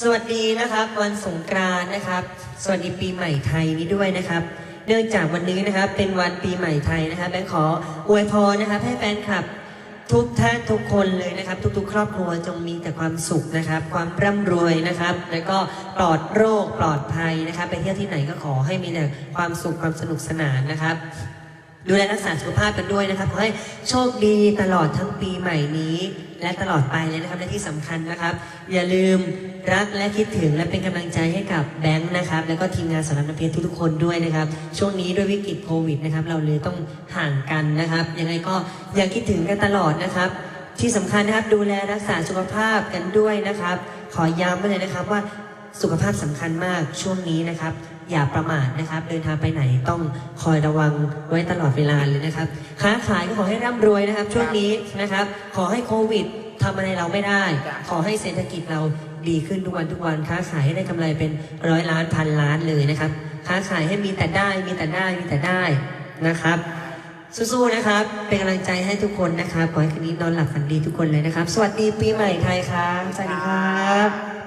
สวัสดีนะครับวันสงกรานต์นะครับ สวัสดีปีใหม่ไทยนี้ด้วยนะครับ เนื่องจากวันนี้นะครับเป็นวันปีใหม่ไทยนะครับแบงค์ขออวยพรนะครับ ให้แฟนคลับทุกท่านทุกคนเลยนะครับ ทุกๆ ครอบครัวจงมีแต่ความสุขนะครับ ความร่ำรวยนะครับ แล้วก็ปลอดโรคปลอดภัยนะครับ ไปเที่ยวที่ไหนก็ขอให้มีแต่ความสุขความสนุกสนานนะครับ ดูแลรักษาสุขภาพกันด้วยนะครับขอให้โชคดีตลอดทั้งปีใหม่นี้ และตลอดไปเลยนะครับและที่สำคัญนะครับ อย่าลืมรักและคิดถึงและเป็นกำลังใจให้กับแบงค์นะครับ แล้วก็ทีมงานสารน้ำเพชรทุกๆคนด้วยนะครับ ช่วงนี้ด้วยวิกฤตโควิดนะครับเราเลยต้องห่างกันนะครับยังไงก็อยังคิดถึงกันตลอดนะครับ ที่สำคัญนะครับดูแลรักษาสุขภาพกันด้วยนะครับ ขอย้ำไว้เลยนะครับว่า สุขภาพสำคัญมากช่วงนี้นะครับ อย่าประมาทนะครับ เดินทางไปไหนต้องคอยระวังไว้ตลอดเวลาเลยนะครับ ค้าขายก็ขอให้ร่ำรวยนะครับ ช่วงนี้นะครับ ขอให้โควิดทำอะไรเราไม่ได้ ขอให้เศรษฐกิจเราดีขึ้นทุกวันทุกวันค้าขายให้ได้กำไรเป็นร้อยล้านพันล้านเลยนะครับ ค้าขายให้มีแต่ได้มีแต่ได้มีแต่ได้นะครับ สู้ๆนะครับ เป็นกำลังใจให้ทุกคนนะครับขอให้คืนนี้นอนหลับฝันดีทุกคนเลยนะครับ สวัสดีปีใหม่ไทยครับสวัสดีครับ